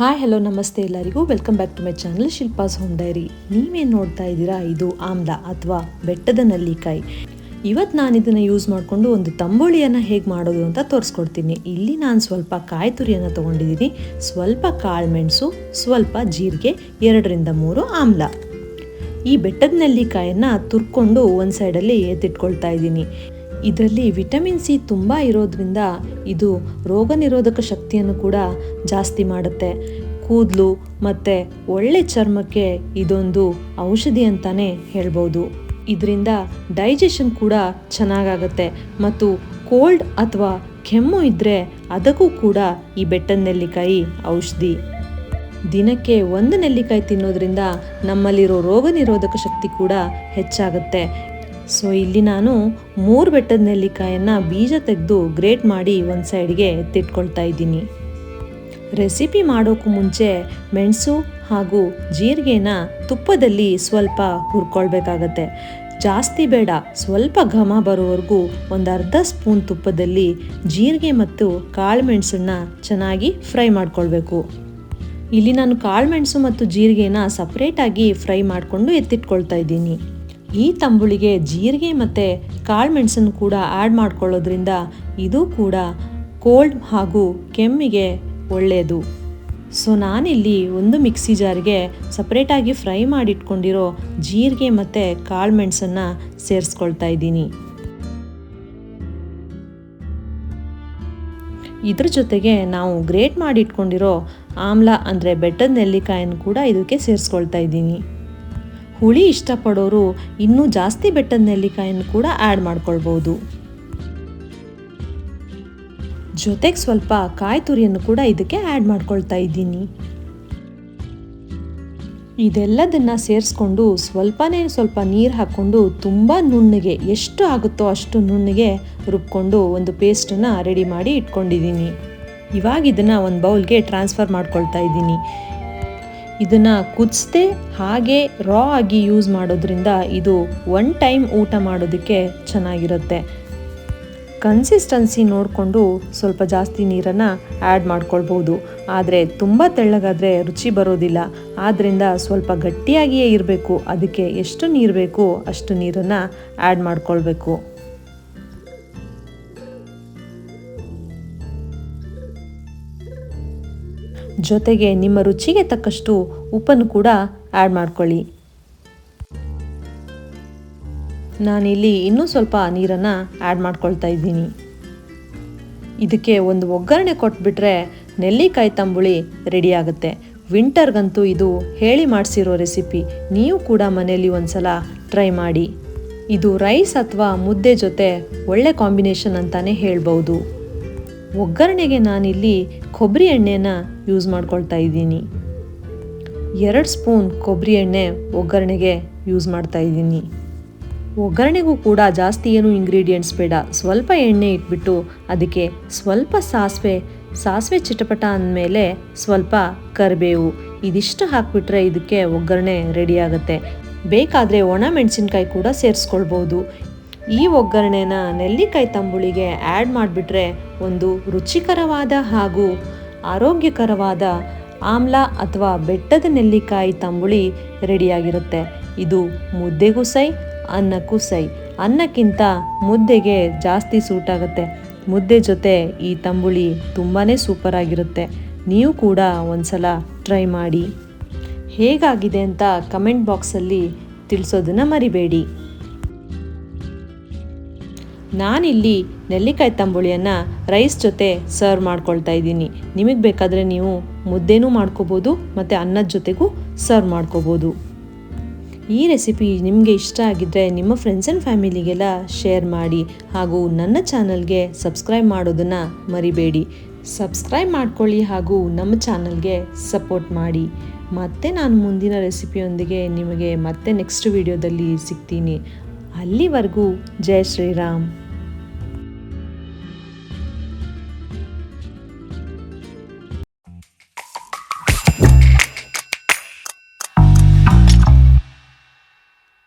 Hi hello ನಮಸ್ತೆ ಎಲ್ಲರಿಗೂ. Welcome back to my channel Shilpa's home diary ನೀವೇನು ನೋಡ್ತಾ ಇದ್ದೀರಾ? ಇದು ಆಮ್ಲ ಅಥವಾ ಬೆಟ್ಟದ ನಲ್ಲಿಕಾಯಿ. ಇವತ್ತು ನಾನು ಇದನ್ನು ಯೂಸ್ ಮಾಡಿಕೊಂಡು ಒಂದು ತಂಬುಳಿಯನ್ನು ಹೇಗೆ ಮಾಡೋದು ಅಂತ ತೋರಿಸ್ಕೊಡ್ತೀನಿ. ಇಲ್ಲಿ ನಾನು ಸ್ವಲ್ಪ ಕಾಯಿ ತುರಿಯನ್ನು ತೊಗೊಂಡಿದ್ದೀನಿ ಸ್ವಲ್ಪ ಕಾಳುಮೆಣಸು ಸ್ವಲ್ಪ ಜೀರಿಗೆ, ಎರಡರಿಂದ ಮೂರು ಆಮ್ಲ. ಈ ಬೆಟ್ಟದ ನೆಲ್ಲಿಕಾಯನ್ನು ತುರ್ಕೊಂಡು ಒಂದು ಸೈಡಲ್ಲಿ ಎತ್ತಿಟ್ಕೊಳ್ತಾ ಇದ್ದೀನಿ. ಇದರಲ್ಲಿ ವಿಟಮಿನ್ ಸಿ ತುಂಬ ಇರೋದ್ರಿಂದ ಇದು ರೋಗ ನಿರೋಧಕ ಶಕ್ತಿಯನ್ನು ಕೂಡ ಜಾಸ್ತಿ ಮಾಡುತ್ತೆ. ಕೂದಲು ಮತ್ತು ಒಳ್ಳೆ ಚರ್ಮಕ್ಕೆ ಇದೊಂದು ಔಷಧಿ ಅಂತಲೇ ಹೇಳ್ಬೋದು. ಇದರಿಂದ ಡೈಜೆಷನ್ ಕೂಡ ಚೆನ್ನಾಗಾಗತ್ತೆ ಮತ್ತು ಕೋಲ್ಡ್ ಅಥವಾ ಕೆಮ್ಮು ಇದ್ದರೆ ಅದಕ್ಕೂ ಕೂಡ ಈ ಬೆಟ್ಟದ ನೆಲ್ಲಿಕಾಯಿ ಔಷಧಿ. ದಿನಕ್ಕೆ ಒಂದು ನೆಲ್ಲಿಕಾಯಿ ತಿನ್ನೋದ್ರಿಂದ ನಮ್ಮಲ್ಲಿರೋ ರೋಗ ನಿರೋಧಕ ಶಕ್ತಿ ಕೂಡ ಹೆಚ್ಚಾಗುತ್ತೆ. ಸೊ ಇಲ್ಲಿ ನಾನು ಮೂರು ಬೆಟ್ಟದ ನೆಲ್ಲಿಕಾಯನ್ನು ಬೀಜ ತೆಗೆದು ಗ್ರೇಟ್ ಮಾಡಿ ಒಂದು ಸೈಡ್ಗೆ ಎತ್ತಿಟ್ಕೊಳ್ತಾ ಇದ್ದೀನಿ. ರೆಸಿಪಿ ಮಾಡೋಕ್ಕೂ ಮುಂಚೆ ಮೆಣಸು ಹಾಗೂ ಜೀರಿಗೆನ ತುಪ್ಪದಲ್ಲಿ ಸ್ವಲ್ಪ ಹುರ್ಕೊಳ್ಬೇಕಾಗತ್ತೆ. ಜಾಸ್ತಿ ಬೇಡ, ಸ್ವಲ್ಪ ಘಮ ಬರೋವರೆಗೂ ಒಂದು ಅರ್ಧ ಸ್ಪೂನ್ ತುಪ್ಪದಲ್ಲಿ ಜೀರಿಗೆ ಮತ್ತು ಕಾಳು ಮೆಣಸನ್ನು ಚೆನ್ನಾಗಿ ಫ್ರೈ ಮಾಡ್ಕೊಳ್ಬೇಕು. ಇಲ್ಲಿ ನಾನು ಕಾಳುಮೆಣಸು ಮತ್ತು ಜೀರಿಗೆನ ಸಪ್ರೇಟಾಗಿ ಫ್ರೈ ಮಾಡಿಕೊಂಡು ಎತ್ತಿಟ್ಕೊಳ್ತಾ ಇದ್ದೀನಿ. ಈ ತಂಬುಳಿಗೆ ಜೀರಿಗೆ ಮತ್ತು ಕಾಳುಮೆಣಸನ್ನು ಕೂಡ ಆ್ಯಡ್ ಮಾಡ್ಕೊಳ್ಳೋದ್ರಿಂದ ಇದು ಕೂಡ ಕೋಲ್ಡ್ ಹಾಗೂ ಕೆಮ್ಮಿಗೆ ಒಳ್ಳೆಯದು ಸೊ ನಾನಿಲ್ಲಿ ಒಂದು ಮಿಕ್ಸಿ ಜಾರ್ಗೆ ಸಪ್ರೇಟಾಗಿ ಫ್ರೈ ಮಾಡಿಟ್ಕೊಂಡಿರೋ ಜೀರಿಗೆ ಮತ್ತು ಕಾಳುಮೆಣಸನ್ನು ಸೇರಿಸ್ಕೊಳ್ತಾ ಇದ್ದೀನಿ. ಇದ್ರ ಜೊತೆಗೆ ನಾವು ಗ್ರೇಟ್ ಮಾಡಿಟ್ಕೊಂಡಿರೋ ಆಮ್ಲ ಅಂದರೆ ಬೆಟ್ಟದ ನೆಲ್ಲಿಕಾಯನ್ನು ಕೂಡ ಇದಕ್ಕೆ ಸೇರಿಸ್ಕೊಳ್ತಾ ಇದ್ದೀನಿ. ಹುಳಿ ಇಷ್ಟಪಡೋರು ಇನ್ನೂ ಜಾಸ್ತಿ ಬೆಟ್ಟದ ನೆಲ್ಲಿಕಾಯನ್ನು ಕೂಡ ಆ್ಯಡ್ ಮಾಡ್ಕೊಳ್ಬೋದು. ಜೊತೆಗೆ ಸ್ವಲ್ಪ ಕಾಯಿ ತುರಿಯನ್ನು ಕೂಡ ಇದಕ್ಕೆ ಆ್ಯಡ್ ಮಾಡ್ಕೊಳ್ತಾ ಇದ್ದೀನಿ. ಇದೆಲ್ಲದನ್ನು ಸೇರಿಸ್ಕೊಂಡು ಸ್ವಲ್ಪನೇ ಸ್ವಲ್ಪ ನೀರು ಹಾಕ್ಕೊಂಡು ತುಂಬ ನುಣ್ಣಗೆ ಎಷ್ಟು ಆಗುತ್ತೋ ಅಷ್ಟು ನುಣ್ಣಗೆ ರುಬ್ಕೊಂಡು ಒಂದು ಪೇಸ್ಟನ್ನು ರೆಡಿ ಮಾಡಿ ಇಟ್ಕೊಂಡಿದ್ದೀನಿ. ಇವಾಗ ಇದನ್ನು ಒಂದು ಬೌಲ್ಗೆ ಟ್ರಾನ್ಸ್ಫರ್ ಮಾಡ್ಕೊಳ್ತಾ ಇದ್ದೀನಿ. ಇದನ್ನು ಕುದಿಸದೆ ಹಾಗೆ ರಾ ಆಗಿ ಯೂಸ್ ಮಾಡೋದ್ರಿಂದ ಇದು ಒನ್ ಟೈಮ್ ಊಟ ಮಾಡೋದಕ್ಕೆ ಚೆನ್ನಾಗಿರುತ್ತೆ. ಕನ್ಸಿಸ್ಟೆನ್ಸಿ ನೋಡಿಕೊಂಡು ಸ್ವಲ್ಪ ಜಾಸ್ತಿ ನೀರನ್ನು ಆ್ಯಡ್ ಮಾಡ್ಕೊಳ್ಬೋದು. ಆದರೆ ತುಂಬ ತೆಳ್ಳಗಾದರೆ ರುಚಿ ಬರೋದಿಲ್ಲ. ಆದ್ದರಿಂದ ಸ್ವಲ್ಪ ಗಟ್ಟಿಯಾಗಿಯೇ ಇರಬೇಕು. ಅದಕ್ಕೆ ಎಷ್ಟು ನೀರು ಬೇಕು ಅಷ್ಟು ನೀರನ್ನು ಆ್ಯಡ್ ಮಾಡ್ಕೊಳ್ಬೇಕು. ಜೊತೆಗೆ ನಿಮ್ಮ ರುಚಿಗೆ ತಕ್ಕಷ್ಟು ಉಪ್ಪನ್ನು ಕೂಡ ಆ್ಯಡ್ ಮಾಡ್ಕೊಳ್ಳಿ. ನಾನಿಲ್ಲಿ ಇನ್ನೂ ಸ್ವಲ್ಪ ನೀರನ್ನು ಆ್ಯಡ್ ಮಾಡ್ಕೊಳ್ತಾ ಇದ್ದೀನಿ. ಇದಕ್ಕೆ ಒಂದು ಒಗ್ಗರಣೆ ಕೊಟ್ಬಿಟ್ರೆ ನೆಲ್ಲಿಕಾಯಿ ತಂಬುಳಿ ರೆಡಿಯಾಗುತ್ತೆ ವಿಂಟರ್ಗಂತೂ ಇದು ಹೇಳಿ ಮಾಡಿಸಿರೋ ರೆಸಿಪಿ ನೀವು ಕೂಡ ಮನೆಯಲ್ಲಿ ಒಂದ್ಸಲ ಟ್ರೈ ಮಾಡಿ. ಇದು ರೈಸ್ ಅಥವಾ ಮುದ್ದೆ ಜೊತೆ ಒಳ್ಳೆ ಕಾಂಬಿನೇಷನ್ ಅಂತಾನೆ ಹೇಳ್ಬೋದು. ಒಗ್ಗರಣೆಗೆ ನಾನಿಲ್ಲಿ ಕೊಬ್ಬರಿ ಎಣ್ಣೆನ ಯೂಸ್ ಮಾಡ್ಕೊಳ್ತಾ ಇದ್ದೀನಿ. ಎರಡು ಸ್ಪೂನ್ ಕೊಬ್ಬರಿ ಎಣ್ಣೆ ಒಗ್ಗರಣೆಗೆ ಯೂಸ್ ಮಾಡ್ತಾ ಇದ್ದೀನಿ. ಒಗ್ಗರಣೆಗೂ ಕೂಡ ಜಾಸ್ತಿ ಏನು ಇಂಗ್ರೀಡಿಯೆಂಟ್ಸ್ ಬೇಡ. ಸ್ವಲ್ಪ ಎಣ್ಣೆ ಇಟ್ಬಿಟ್ಟು ಅದಕ್ಕೆ ಸ್ವಲ್ಪ ಸಾಸಿವೆ ಸಾಸಿವೆ ಚಿಟಪಟ ಅಂದಮೇಲೆ ಸ್ವಲ್ಪ ಕರಿಬೇವು. ಇದಿಷ್ಟು ಹಾಕಿಬಿಟ್ರೆ ಇದಕ್ಕೆ ಒಗ್ಗರಣೆ ರೆಡಿ ಆಗುತ್ತೆ. ಬೇಕಾದರೆ ಒಣ ಮೆಣಸಿನ್ಕಾಯಿ ಕೂಡ ಸೇರಿಸ್ಕೊಳ್ಬೋದು. ಈ ಒಗ್ಗರಣೆನ ನೆಲ್ಲಿಕಾಯಿ ತಂಬುಳಿಗೆ ಆ್ಯಡ್ ಮಾಡಿಬಿಟ್ರೆ ಒಂದು ರುಚಿಕರವಾದ ಹಾಗೂ ಆರೋಗ್ಯಕರವಾದ ಆಮ್ಲ ಅಥವಾ ಬೆಟ್ಟದ ನೆಲ್ಲಿಕಾಯಿ ತಂಬುಳಿ ರೆಡಿಯಾಗಿರುತ್ತೆ. ಇದು ಮುದ್ದೆಗೂ ಸೈ, ಅನ್ನಕ್ಕೂ ಸೈ. ಅನ್ನಕ್ಕಿಂತ ಮುದ್ದೆಗೆ ಜಾಸ್ತಿ ಸೂಟ್ ಆಗುತ್ತೆ ಮುದ್ದೆ ಜೊತೆ ಈ ತಂಬುಳಿ ತುಂಬಾ ಸೂಪರ್ ಆಗಿರುತ್ತೆ ನೀವು ಕೂಡ ಒಂದ್ಸಲ ಟ್ರೈ ಮಾಡಿ. ಹೇಗಾಗಿದೆ ಅಂತ ಕಮೆಂಟ್ ಬಾಕ್ಸಲ್ಲಿ ತಿಳಿಸೋದನ್ನು ಮರಿಬೇಡಿ. ನಾನಿಲ್ಲಿ ನೆಲ್ಲಿಕಾಯಿ ತಂಬುಳಿಯನ್ನು ರೈಸ್ ಜೊತೆ ಸರ್ವ್ ಮಾಡ್ಕೊಳ್ತಾ ಇದ್ದೀನಿ. ನಿಮಗೆ ಬೇಕಾದರೆ ನೀವು ಮುದ್ದೆನೂ ಮಾಡ್ಕೋಬೋದು, ಮತ್ತು ಅನ್ನದ ಜೊತೆಗೂ ಸರ್ವ್ ಮಾಡ್ಕೋಬೋದು. ಈ ರೆಸಿಪಿ ನಿಮಗೆ ಇಷ್ಟ ಆಗಿದ್ದರೆ ನಿಮ್ಮ ಫ್ರೆಂಡ್ಸ್ ಆ್ಯಂಡ್ ಫ್ಯಾಮಿಲಿಗೆಲ್ಲ ಶೇರ್ ಮಾಡಿ, ಹಾಗೂ ನನ್ನ ಚಾನಲ್ಗೆ ಸಬ್ಸ್ಕ್ರೈಬ್ ಮಾಡೋದನ್ನು ಮರಿಬೇಡಿ. ಸಬ್ಸ್ಕ್ರೈಬ್ ಮಾಡ್ಕೊಳ್ಳಿ ಹಾಗೂ ನಮ್ಮ ಚಾನಲ್ಗೆ ಸಪೋರ್ಟ್ ಮಾಡಿ. ಮತ್ತೆ ನಾನು ಮುಂದಿನ ರೆಸಿಪಿಯೊಂದಿಗೆ ನಿಮಗೆ ಮತ್ತೆ ನೆಕ್ಸ್ಟ್ ವಿಡಿಯೋದಲ್ಲಿ ಸಿಗ್ತೀನಿ. ಅಲ್ಲಿವರೆಗೂ ಜೈ ಶ್ರೀರಾಮ್.